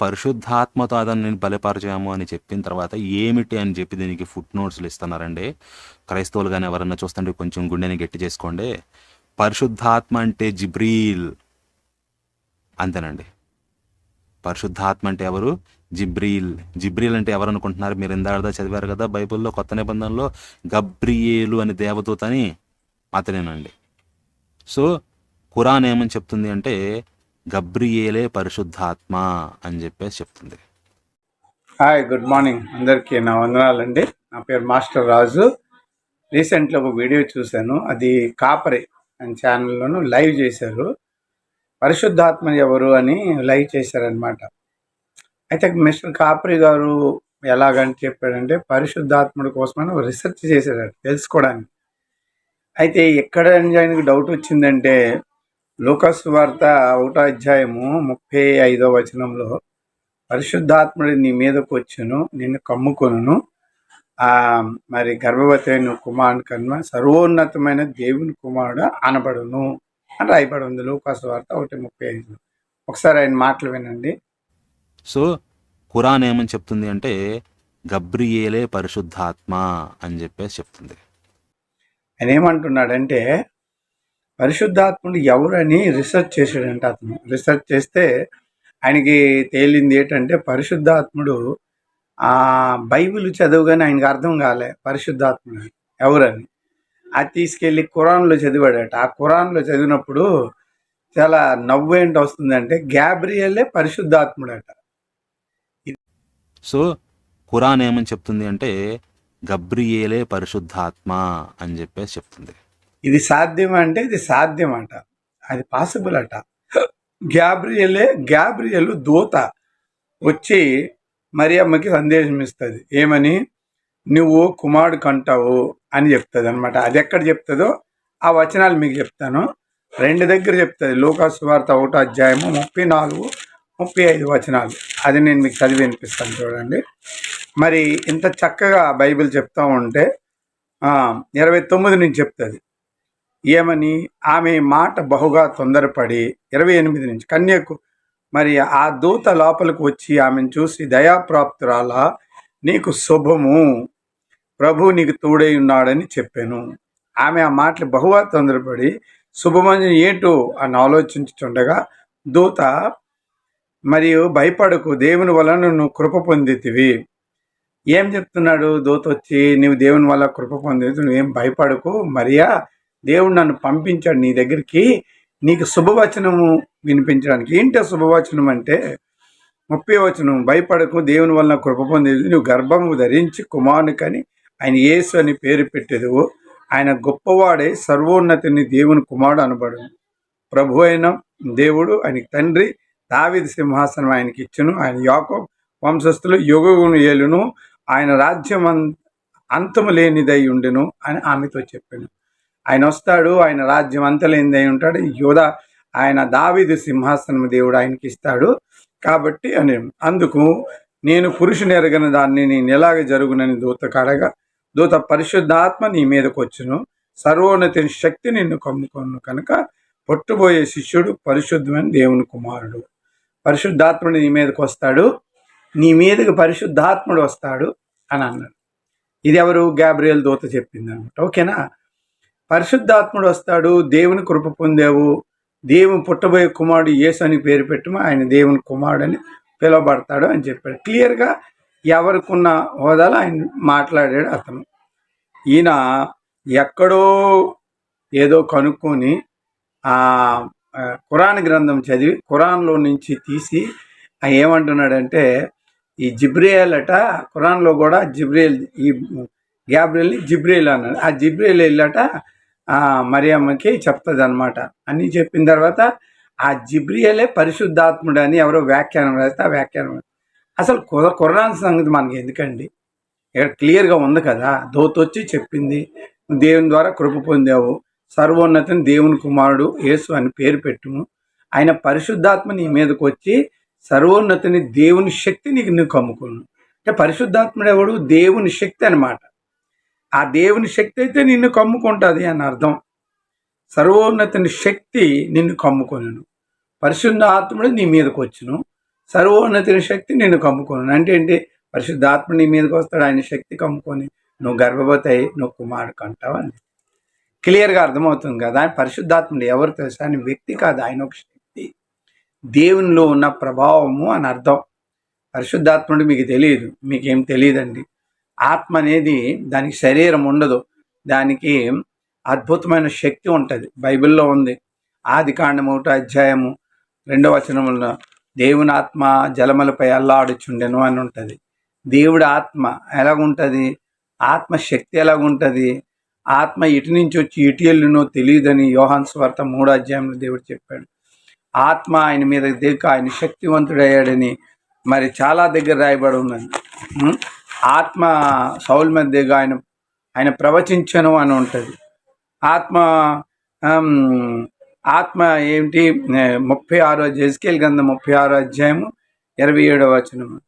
పరిశుద్ధాత్మతో అతన్ని నేను బలపరచాము అని చెప్పిన తర్వాత ఏమిటి అని చెప్పి దీనికి ఫుట్ నోట్స్లు ఇస్తున్నారండి. క్రైస్తవులు కానీ ఎవరన్నా చూస్తుంటే కొంచెం గుండెని గట్టి చేసుకోండి. పరిశుద్ధాత్మ అంటే జిబ్రీల్ అంతేనండి. పరిశుద్ధాత్మ అంటే ఎవరు? జిబ్రీల్. జిబ్రీల్ అంటే ఎవరు అనుకుంటున్నారు? మీరు ఇందాడదా చదివారు కదా బైబిల్లో కొత్త నిబంధనలో గబ్రియేలు అనే దేవదూత అని అతనేనండి. సో ఖురాన్ ఏమని చెప్తుంది అంటే గబ్రియేలే పరిశుద్ధాత్మ అని చెప్పేసి చెప్తుంది. హాయ్ గుడ్ మార్నింగ్ అందరికీ నా వందనాలండి. నా పేరు మాస్టర్ రాజు. రీసెంట్లో ఒక వీడియో చూశాను. అది కాపరి అని ఛానల్లోను లైవ్ చేశారు. పరిశుద్ధాత్మ ఎవరు అని లైవ్ చేశారనమాట అయితే మిస్టర్ కాపరి గారు ఎలాగని చెప్పాడంటే పరిశుద్ధాత్ముడి కోసమని రీసెర్చ్ చేశాడు తెలుసుకోవడానికి. అయితే ఎక్కడ ఆయనకు డౌట్ వచ్చిందంటే లోకస్ వార్త ఒకటో అధ్యాయము ముప్పై ఐదో వచనంలో పరిశుద్ధాత్ముడు నీ మీదకు వచ్చును నిన్ను కమ్ముకొనును. ఆ మరి గర్భవతి అయిన కుమారుని కన్నా సర్వోన్నతమైన దేవుని కుమారుడు అనబడును అని రాయబడి ఉంది. లూకాసు వార్త ఒకటి ముప్పై ఐదు. ఒకసారి ఆయన మాటలు వినండి. సో ఖురాన్ ఏమని చెప్తుంది అంటే గబ్రియేలే పరిశుద్ధాత్మ అని చెప్పేసి చెప్తుంది. ఆయన ఏమంటున్నాడంటే పరిశుద్ధాత్ముడు ఎవరని రీసెర్చ్ చేశాడంట అతను. రీసెర్చ్ చేస్తే ఆయనకి తేలింది ఏంటంటే పరిశుద్ధాత్ముడు ఆ బైబిల్ చదువుగానే ఆయనకి అర్థం కాలే పరిశుద్ధాత్ముడు ఎవరని. అది తీసుకెళ్ళి ఖురాన్లో చదివాడట. ఆ ఖురాన్లో చదివినప్పుడు చాలా నవ్వు ఏంటి వస్తుందంటే గ్యాబ్రియలే పరిశుద్ధాత్ముడట. సో ఖురాన్ ఏమని చెప్తుంది అంటే గబ్రియేలే పరిశుద్ధాత్మ అని చెప్పేసి చెప్తుంది. ఇది సాధ్యం అంటే ఇది సాధ్యమట. అది పాసిబుల్ అట. గ్యాబ్రియలే గ్యాబ్రియలు దూత వచ్చి మరియమ్మకి సందేశం ఇస్తుంది. ఏమని? నువ్వు కుమారుడు కంటావు అని చెప్తుంది అనమాట అది ఎక్కడ చెప్తుందో ఆ వచనాలు మీకు చెప్తాను. రెండు దగ్గర చెప్తుంది. లోకాసువార్త ఒకటో అధ్యాయము ముప్పై నాలుగు ముప్పై ఐదు వచనాలు. అది నేను మీకు చదివి వినిపిస్తాను చూడండి. మరి ఇంత చక్కగా బైబిల్ చెప్తా ఉంటే ఇరవై తొమ్మిది నుంచి చెప్తుంది. ఏమని ఆమె మాట బహుగా తొందరపడి ఇరవై ఎనిమిది నుంచి కన్యకు మరి ఆ దూత లోపలికి వచ్చి ఆమెను చూసి దయాప్రాప్తురాలా నీకు శుభము. ప్రభు నీకు తోడై ఉన్నాడని చెప్పాను. ఆమె ఆ మాటలు బహుగా తొందరపడి శుభమని ఏంటో? అని ఆలోచించుచుండగా దూత మరియు భయపడకు దేవుని వలన నువ్వు కృప పొందితివి. ఏం చెప్తున్నాడు? దూత వచ్చి నీవు దేవుని వల్ల కృప పొందితే నువ్వేం భయపడకు మరియా? దేవుడు నన్ను పంపించాడు నీ దగ్గరికి. నీకు శుభవచనము వినిపించడానికి. ఏంటి శుభవచనం అంటే? ముప్పై వచనం భయపడకు దేవుని వలన కృప పొందేది. నువ్వు గర్భము ధరించి కుమారునికని ఆయన యేసు అని పేరు పెట్టేదువు ఆయన గొప్పవాడే సర్వోన్నతిని దేవుని కుమారుడు అనబడు. ప్రభు అయిన దేవుడు ఆయనకి తండ్రి దావిది సింహాసనం ఆయనకి ఇచ్చును. ఆయన యాకో వంశస్థులు యుగగును ఏలును. ఆయన రాజ్యం అంతము లేనిదై ఉండును అని ఆమెతో చెప్పాను. ఆయన వస్తాడు ఆయన రాజ్యం అంతలేనిదై ఉంటాడు. యోధ ఆయన దావిదు సింహాసనం దేవుడు ఆయనకి ఇస్తాడు కాబట్టి అని అందుకు నేను పురుషుని ఎరగని దాన్ని నేను ఎలాగ జరుగునని దూత కడగా దూత పరిశుద్ధాత్మ నీ మీదకు వచ్చును సర్వోన్నతి శక్తి నిన్ను కమ్ముకొను కనుక పొట్టుబోయే శిష్యుడు పరిశుద్ధమైన దేవుని కుమారుడు. పరిశుద్ధాత్ముడు నీ మీదకు వస్తాడు నీ మీదకి పరిశుద్ధాత్ముడు వస్తాడు అని అన్నాడు. ఇది ఎవరు గ్యాబ్రియల్ దూత చెప్పింది అనమాట ఓకేనా? పరిశుద్ధాత్ముడు వస్తాడు దేవుని కృప పొందావు. దేవుని పుట్టబోయే కుమారుడు యేసు అని పేరు పెట్టము ఆయన దేవుని కుమారుడు అని పిలువబడతాడు అని చెప్పాడు. క్లియర్గా ఎవరికున్న హోదాలో ఆయన మాట్లాడాడు అతను. ఈయన ఎక్కడో ఏదో కనుక్కొని ఆ ఖురాన్ గ్రంథం చదివి ఖురాన్లో నుంచి తీసి ఏమంటున్నాడంటే ఈ జిబ్రియల్ అట ఖురాన్లో కూడా జిబ్రియల్ ఈ గ్యాబ్రియల్ని జిబ్రియల్ అన్నాడు. ఆ జిబ్రియల్ వెళ్ళాట మరియమ్మకి చెప్తుంది అనమాట అన్నీ చెప్పిన తర్వాత ఆ జిబ్రియలే పరిశుద్ధాత్ముడు అని ఎవరో వ్యాఖ్యానం రాస్తే ఆ వ్యాఖ్యానం అసలు కుర ఖురాన్ సంగతి మనకి ఎందుకండి? ఇక్కడ క్లియర్గా ఉంది కదా. దోతొచ్చి చెప్పింది. దేవుని ద్వారా కృప పొందావు. సర్వోన్నతిని దేవుని కుమారుడు యేసు అని పేరు పెట్టుము. ఆయన పరిశుద్ధాత్మ నీ మీదకు వచ్చి సర్వోన్నతిని దేవుని శక్తి నీకు నువ్వు కమ్ముకును అంటే పరిశుద్ధాత్ముడు ఎవడు? దేవుని శక్తి అన్నమాట. ఆ దేవుని శక్తి అయితే నిన్ను కమ్ముకుంటుంది అని అర్థం. సర్వోన్నతుని శక్తి నిన్ను కమ్ముకొను పరిశుద్ధ ఆత్ముడు నీ మీదకి వచ్చును. సర్వోన్నతిని శక్తి నిన్ను కమ్ముకోను అంటే ఏంటి? పరిశుద్ధాత్మ నీ మీదకి వస్తాడు ఆయన శక్తి కమ్ముకొని నువ్వు గర్భవతి అయి నువ్వు కుమారుడు కంటావు అని. క్లియర్గా అర్థమవుతుంది కదా? ఆయన పరిశుద్ధాత్ముడు ఎవరు తెలుసా? ఆయన వ్యక్తి కాదు ఆయన ఒక శక్తి. దేవునిలో ఉన్న ప్రభావము అని అర్థం. పరిశుద్ధాత్ముడు మీకు తెలియదు. మీకేం తెలియదండి? ఆత్మ అనేది దానికి శరీరం ఉండదు. దానికి అద్భుతమైన శక్తి ఉంటుంది. బైబిల్లో ఉంది. ఆది కాండము ఒకటో అధ్యాయము రెండవ వచనములో దేవుని ఆత్మ జలములపై అల్లాడుచుండెను అని ఉంటుంది. దేవుడి ఆత్మ ఎలాగుంటుంది? ఆత్మ శక్తి ఎలాగుంటుంది? ఆత్మ ఇటు నుంచి వచ్చి ఇటు ఎల్లునో తెలియదని యోహాన్ స్వార్త మూడో అధ్యాయంలో దేవుడు చెప్పాడు. ఆత్మ ఆయన మీద దిగ ఆయన శక్తివంతుడయ్యాడని మరి చాలా దగ్గర రాయబడి ఉన్నది. ఆత్మ సౌల్ మధ్యగా ఆయన ఆయన ప్రవచించను అని ఉంటుంది. ఆత్మ ఆత్మ ఏమిటి? ముప్పై ఆరో జెస్కేల్ గంధ ముప్పై ఆరో అధ్యాయము ఇరవై ఏడవ వచనము.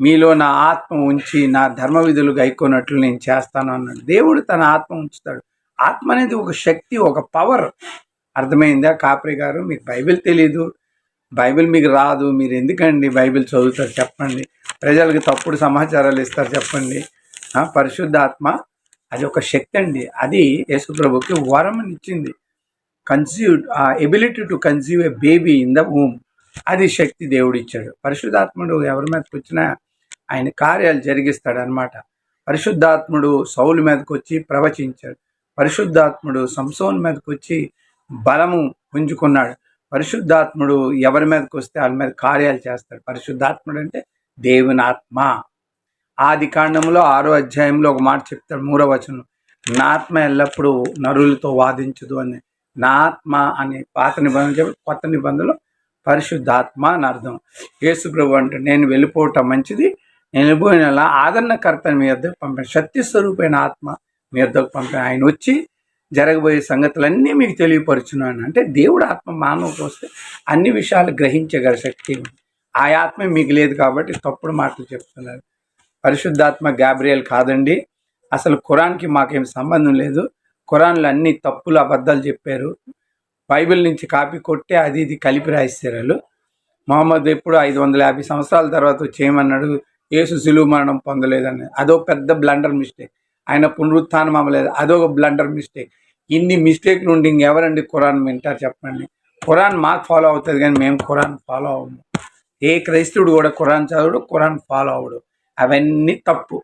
మీలో నా ఆత్మ ఉంచి నా ధర్మ విధులు గైకొన్నట్లు నేను చేస్తాను అన్నాడు. దేవుడు తన ఆత్మ ఉంచుతాడు. ఆత్మ అనేది ఒక శక్తి ఒక పవర్ అర్థమైందా కాపరి గారు? మీకు బైబిల్ తెలీదు. బైబిల్ మీకు రాదు మీరు ఎందుకండి బైబిల్ చదువుతారు చెప్పండి. ప్రజలకు తప్పుడు సమాచారాలు ఇస్తారు చెప్పండి. పరిశుద్ధాత్మ అది ఒక శక్తి అండి. అది యేసుప్రభుకి వరం ఇచ్చింది. కన్సీవ్ ఆ ability to conceive a baby in the home. అది శక్తి దేవుడు ఇచ్చాడు. పరిశుద్ధాత్ముడు ఎవరి మీదకి వచ్చినా ఆయన కార్యాలు జరిగిస్తాడు అనమాట పరిశుద్ధాత్ముడు సౌలు మీదకి వచ్చి ప్రవచించాడు. పరిశుద్ధాత్ముడు సంసోన్ మీదకి వచ్చి బలము పుంజుకున్నాడు. పరిశుద్ధాత్ముడు ఎవరి మీదకి వస్తే వాళ్ళ మీద కార్యాలు చేస్తాడు. పరిశుద్ధాత్ముడు అంటే దేవుని ఆత్మ. ఆది కాండంలో ఆరో అధ్యాయంలో ఒక మాట చెప్తాడు మూడో వచనం నా ఆత్మ ఎల్లప్పుడూ నరులతో వాదించదు అని. నా ఆత్మ అనే పాత నిబంధన చెప్పి కొత్త నిబంధనలో పరిశుద్ధాత్మ అని అర్థం. యేసు ప్రభు అంటే నేను వెళ్ళిపోవటం మంచిది. నేను వెళ్ళిపోయిన ఆదరణకర్తని మీ వద్దకు పంపాను శక్తి స్వరూపైన ఆత్మ మీ వద్దకు పంపాను ఆయన వచ్చి జరగబోయే సంగతులన్నీ మీకు తెలియపరుచున్నాను. అంటే దేవుడు ఆత్మ మానవుకు వస్తే అన్ని విషయాలు గ్రహించగల శక్తి ఆ ఆత్మ మీకు లేదు కాబట్టి తప్పుడు మాటలు చెప్తున్నారు. పరిశుద్ధాత్మ గాబ్రియల్ కాదండి. అసలు ఖురాన్కి మాకేం సంబంధం లేదు. ఖురాన్లు అన్ని తప్పులు అబద్ధాలు చెప్పారు. బైబిల్ నుంచి కాపీ కొట్టే అది ఇది కలిపి రాయిస్తారు మహమ్మద్ మొహమ్మద్ ఎప్పుడు ఐదు వందల యాభై సంవత్సరాల తర్వాత చేయమన్నాడు ఏసు యేసు సులువు మరణం పొందలేదని. అదో పెద్ద బ్లండర్ మిస్టేక్. ఆయన పునరుత్థానం అవ్వలేదు. అదొక బ్లండర్ మిస్టేక్ ఇన్ని మిస్టేక్లు ఉండి ఇంకెవరండి ఖురాన్ వింటారు చెప్పండి? ఖురాన్ మాకు ఫాలో అవుతుంది కానీ మేము ఖురాన్ ఫాలో అవ్వము. ఏ క్రైస్తవుడు కూడా ఖురాన్ చదవడు ఖురాన్ ఫాలో అవ్వడు. అవన్నీ తప్పు.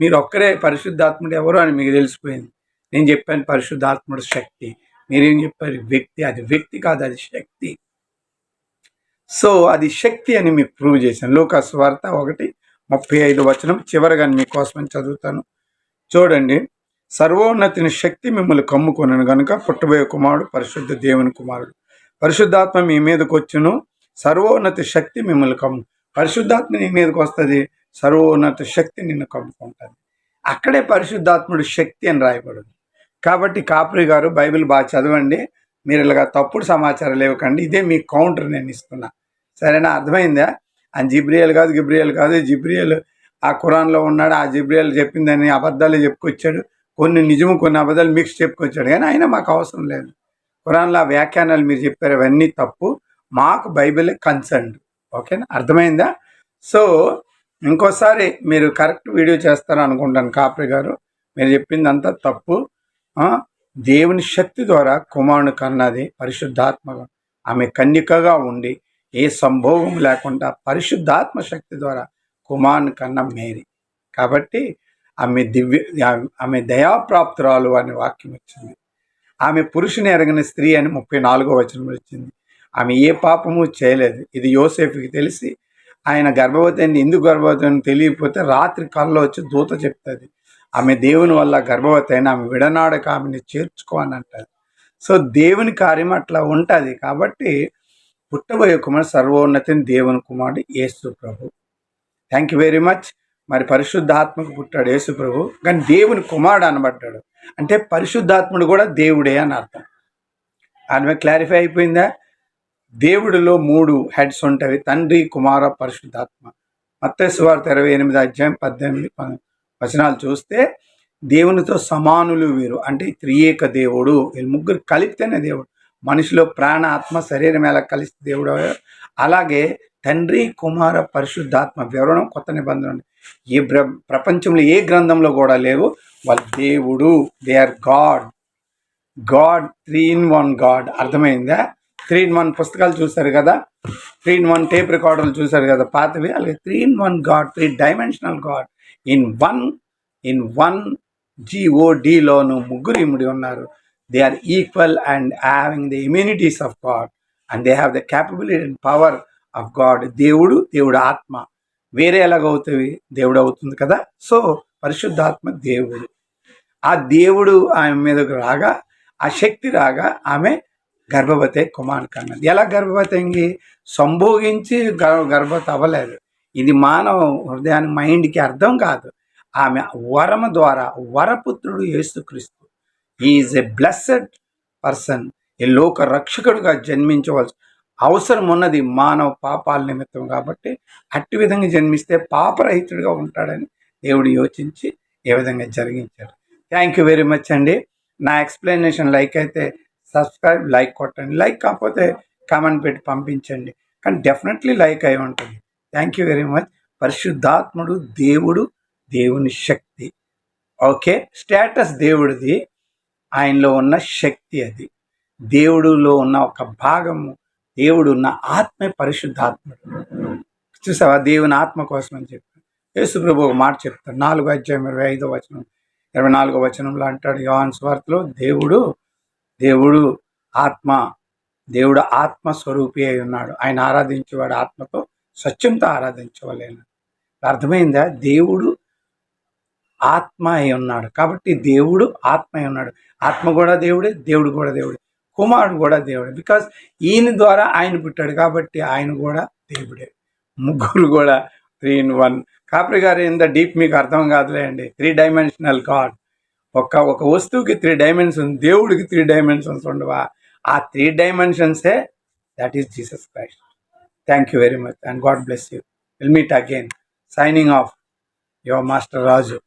మీరు ఒక్కరే పరిశుద్ధాత్ముడు ఎవరు అని మీకు తెలిసిపోయింది. నేను చెప్పాను పరిశుద్ధాత్ముడు శక్తి. మీరేం చెప్పారు? వ్యక్తి. అది వ్యక్తి కాదు అది శక్తి. సో అది శక్తి అని మీకు ప్రూవ్ చేశాను. లోకాస్ వార్త ఒకటి ముప్పై ఐదు వచనం. చివరిగా మీకోసమని చదువుతాను. చూడండి సర్వోన్నతిని శక్తి మిమ్మల్ని కమ్ముకొనను గనుక పుట్టబోయే కుమారుడు పరిశుద్ధ దేవుని కుమారుడు. పరిశుద్ధాత్మ మీ మీదకి వచ్చును సర్వోన్నతి శక్తి మిమ్మల్ని కమ్ము. పరిశుద్ధాత్మ నీ మీదకి వస్తుంది సర్వోన్నత శక్తి నిన్ను కమ్ముకుంటుంది. అక్కడే పరిశుద్ధాత్ముడు శక్తి అని రాయబడింది. కాబట్టి కాపురి గారు బైబిల్ బాగా చదవండి. మీరు ఇలాగా తప్పుడు సమాచారం లేవకండి. ఇదే మీ కౌంటర్ నేను ఇస్తున్నా. సరేనా? అర్థమైందా? అని జిబ్రియల్ కాదు గిబ్రియల్ కాదు జిబ్రియల్ ఆ ఖురాన్లో ఉన్నాడు ఆ జిబ్రియల్ చెప్పిందని అబద్ధాలు చెప్పుకొచ్చాడు. కొన్ని నిజము కొన్ని అబద్ధాలు మిక్స్ చెప్పుకొచ్చాడు. కానీ ఆయన మాకు అవసరం లేదు. ఖురాన్లో ఆ వ్యాఖ్యానాలు మీరు చెప్పారు అవన్నీ తప్పు. మాకు బైబిల్ కన్సర్న్. ఓకేనా? అర్థమైందా? సో ఇంకోసారి మీరు కరెక్ట్ వీడియో చేస్తారు అనుకుంటాను కాపరి గారు. మీరు చెప్పిందంతా తప్పు. దేవుని శక్తి ద్వారా కుమారుని కన్నది పరిశుద్ధాత్మగా ఆమె కన్యకగా ఉండి ఏ సంభోగం లేకుండా పరిశుద్ధాత్మ శక్తి ద్వారా కుమార్ కన్న మేరీ. కాబట్టి ఆమె దివ్య ఆమె దయాప్రాప్తురాలు అనే వాక్యం వచ్చింది. ఆమె పురుషుని ఎరగని స్త్రీ అని ముప్పై నాలుగో వచనం వచ్చింది. ఆమె ఏ పాపము చేయలేదు. ఇది యోసేఫ్కి తెలిసి ఆయన గర్భవతి అని ఎందుకు గర్భవతి అని తెలియకపోతే రాత్రి కళ్ళలో వచ్చి దూత చెప్తుంది. ఆమె దేవుని వల్ల గర్భవతి అయిన ఆమె విడనాడక ఆమెని చేర్చుకో అని అంటారు సో దేవుని కార్యం అట్లా ఉంటుంది కాబట్టి పుట్టబోయే కుమారుడు సర్వోన్నతిని దేవుని కుమారుడు యేసు ప్రభు. థ్యాంక్ యూ వెరీ మచ్ మరి పరిశుద్ధాత్మకు పుట్టాడు యేసు ప్రభు. కానీ దేవుని కుమారుడు అనబడ్డాడు. అంటే పరిశుద్ధాత్ముడు కూడా దేవుడే అని అర్థం. ఆమె క్లారిఫై అయిపోయిందా? దేవుడిలో మూడు హెడ్స్ ఉంటాయి తండ్రి కుమార పరిశుద్ధాత్మ. మత్తేశ్వార్త ఇరవై ఎనిమిది అధ్యాయం పద్దెనిమిది వచనాలు చూస్తే దేవునితో సమానులు వీరు. అంటే త్రియేక దేవుడు. వీళ్ళు ముగ్గురు కలిపితేనే దేవుడు. మనిషిలో ప్రాణ ఆత్మ శరీరం ఎలా కలిసి దేవుడు అలాగే తండ్రి కుమార పరిశుద్ధాత్మ వివరణం కొత్త నిబంధన ఉంది. ఏ ప్ర ప్రపంచంలో ఏ గ్రంథంలో కూడా లేవు. వాళ్ళ దేవుడు they are God God three in one God అర్థమైందా? త్రీ ఇన్ వన్ పుస్తకాలు చూశారు కదా? త్రీ ఇన్ వన్ టేప్ రికార్డర్లు చూశారు కదా? పాతవి. అలాగే three in one God three dimensional God in one in one జిఓడిలోను ముగ్గురు ఇముడి ఉన్నారు. They are equal and having the immunities of God and they have the capability and power of God దేవుడు దేవుడు ఆత్మ. వేరే ఎలాగవుతుంది దేవుడు అవుతుంది కదా? సో పరిశుద్ధాత్మ దేవుడు. ఆ దేవుడు ఆమె మీదకు రాగా ఆ శక్తి రాగా ఆమె గర్భవతి అయి అన్నది. ఎలా గర్భవతి అయింది? సంభోగించి గర్భ గర్భవతి అవ్వలేదు. ఇది మానవ హృదయాన్ని మైండ్కి అర్థం కాదు. ఆమె వరమ ద్వారా వరపుత్రుడు యేసుక్రీస్తు. Is a blessed person. ఈ లోక రక్షకుడుగా జన్మించవలసి అవసరం ఉన్నది మానవ పాపాల నిమిత్తం కాబట్టి అట్టి విధంగా జన్మిస్తే పాపరహితుడిగా ఉంటాడని దేవుడు యోచించి ఏ విధంగా జరిగించాడు. థ్యాంక్ యూ వెరీ మచ్ అండి. నా ఎక్స్ప్లెనేషన్ లైక్ అయితే సబ్స్క్రైబ్ లైక్ కొట్టండి. లైక్ కాకపోతే కామెంట్ పెట్టి పంపించండి. కానీ డెఫినెట్లీ లైక్ అయి ఉంటుంది. థ్యాంక్ యూ వెరీ మచ్ పరిశుద్ధాత్ముడు దేవుడు దేవుని శక్తి. ఓకే? స్టేటస్ దేవుడిది. ఆయనలో ఉన్న శక్తి అది. దేవుడులో ఉన్న ఒక భాగము దేవుడు ఉన్న ఆత్మే పరిశుద్ధాత్ముడు. చూసావా? దేవుని ఆత్మ కోసం అని చెప్పి. యేసుప్రభు ఒక మాట చెప్తాడు. నాలుగో అధ్యాయం ఇరవై ఐదో వచనం ఇరవై నాలుగో వచనంలో అంటాడు యోహాన్ స్వార్థలో దేవుడు దేవుడు ఆత్మ దేవుడు ఆత్మ స్వరూపి అయి ఉన్నాడు. ఆయన ఆరాధించేవాడు ఆత్మతో సత్యంతో ఆరాధించవలేను. అర్థమైందా? దేవుడు ఆత్మ అయి ఉన్నాడు. కాబట్టి దేవుడు ఆత్మ అయి ఉన్నాడు. ఆత్మ కూడా దేవుడే దేవుడు కూడా దేవుడే. కుమారుడు కూడా దేవుడే. బికాస్ ఈయన ద్వారా ఆయన పుట్టాడు కాబట్టి ఆయన కూడా దేవుడే. ముగ్గురు కూడా త్రీ ఇన్ వన్ కాపరి గారు ఇంత డీప్ మీకు అర్థం కాదులే అండి. త్రీ డైమెన్షనల్ గాడ్ ఒక ఒక వస్తువుకి త్రీ డైమెన్షన్ దేవుడికి త్రీ డైమెన్షన్స్ ఉండవా? ఆ three డైమెన్షన్సే that is Jesus Christ thank you very much and God bless you will meet again signing off your master Raju